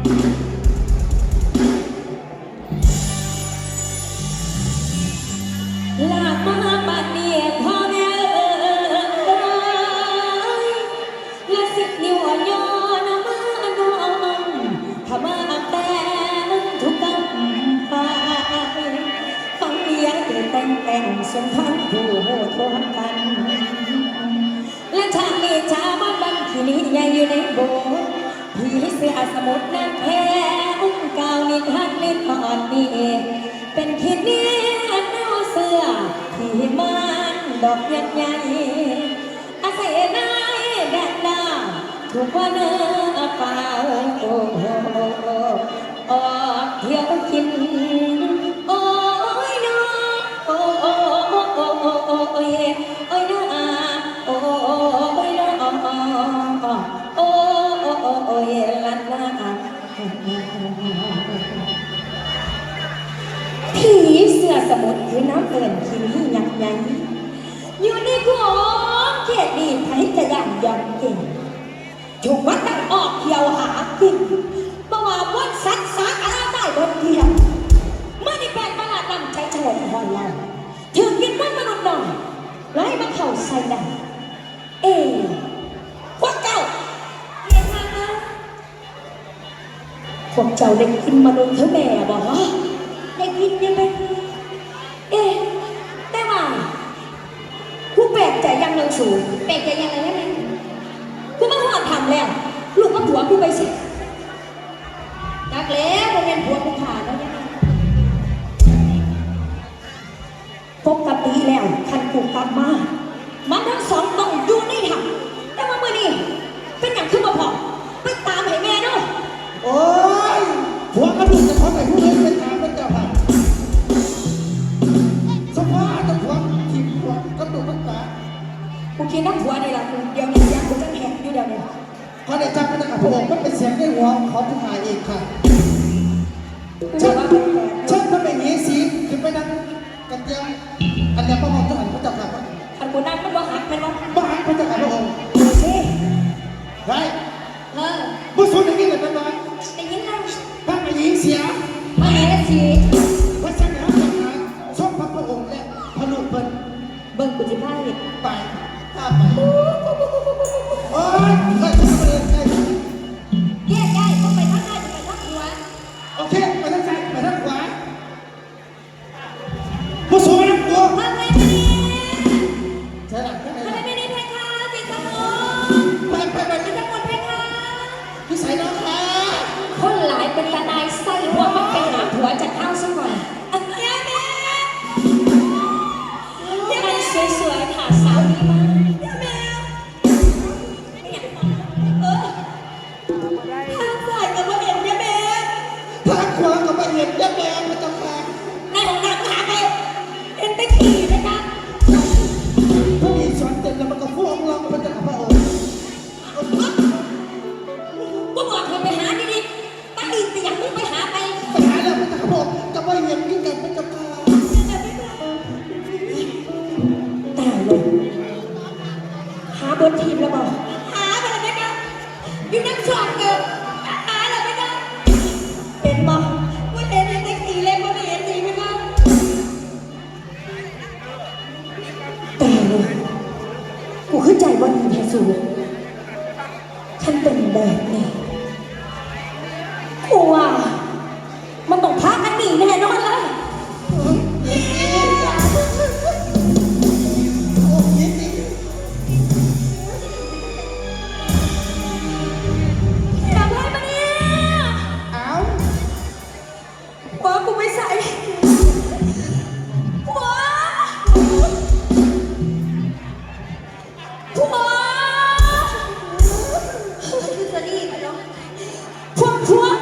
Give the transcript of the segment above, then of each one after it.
ลากมาปัดเนี่ยพ่อแม่เและสิบนิ้ว่อยนเอมาน้องถ้ามาแตงทุกกำไปฟังเมียเกิดแตงแตงสมทนผู้โหทวนกัน และทางนี้ชาวบ้านบันที่นี้ยังอยู่ในโบสถ์ ผีเสื้อสมุดนั่นแพ้อุ้กาวนิทันนิดอ่อนนี่เป็นคิดเนี่ยเอเสือที่มันดอกยันใหญ่อาศัยนายแดดดาถูกว่าเนื้อเปล่าโอ้โหออกเที่ยวกิน ออกเที่ยวหากินบ่ว่าม่วนสัตว์สาอะไรได้บนเที่ยวเมื่อนี่แปลกประหลาดนำใจเฉลองฮอนเราถึงกินว่ามนุษย์หน่อยแล้วให้มาเข่าใส่ดังเอพวกเจ้าเห็นมาพวกเจ้าได้กินมนุษย์เท่าแม่บ่ได้กินยังไงเอ๊แต่ว่าผู้แปลกใจยังเนังสูงแปลกใจยังไงได้ไหมกูมาหอดทำแล้ว ผัวกูไปสินักแล้วโมเมนผัวกูขาดแล้วเนี่ยปกติแล้วคันกูกลับมา ได้หัวของเขาขึ้นมาอีกค่ะ ห็ดแดงมันต้องในของหนังหาไปเอ็นไปขี่นะจ๊ะพอดีสอนเสร็จแล้วมันก็ฟ้องร้องพระเจ้าองค์ก็บอกไปหาดีตั้งอีเสียงมึงไปหาไปไปหาแล้วพระจ้าองจะไม่เห็นยิ่งกันพระเจ้าค่ตายเลยหาบนทีมแล้วบอก What?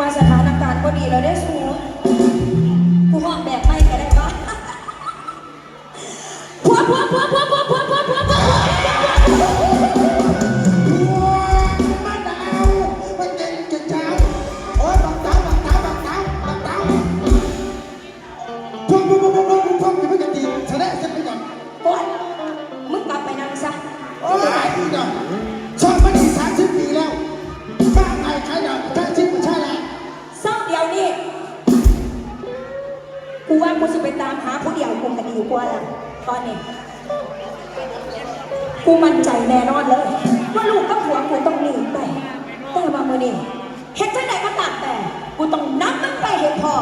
มาสถานการณ์ก็ดีเราได้สูกูห้องแบบไม่ก็ได้ปะพัวพัวพัวพัวพัวพัวพัวพัวพัวมึงกลับไปนั่งซะโอ้ย กลัวละตอนนี้ กูมั่นใจแน่นอนเลย ว่าลูกกับผัวกูต้องหนีไปแต่บางมันนี่เห็นจัไหนก็ตามแต่ กูต้องนับมันไปเห้พอ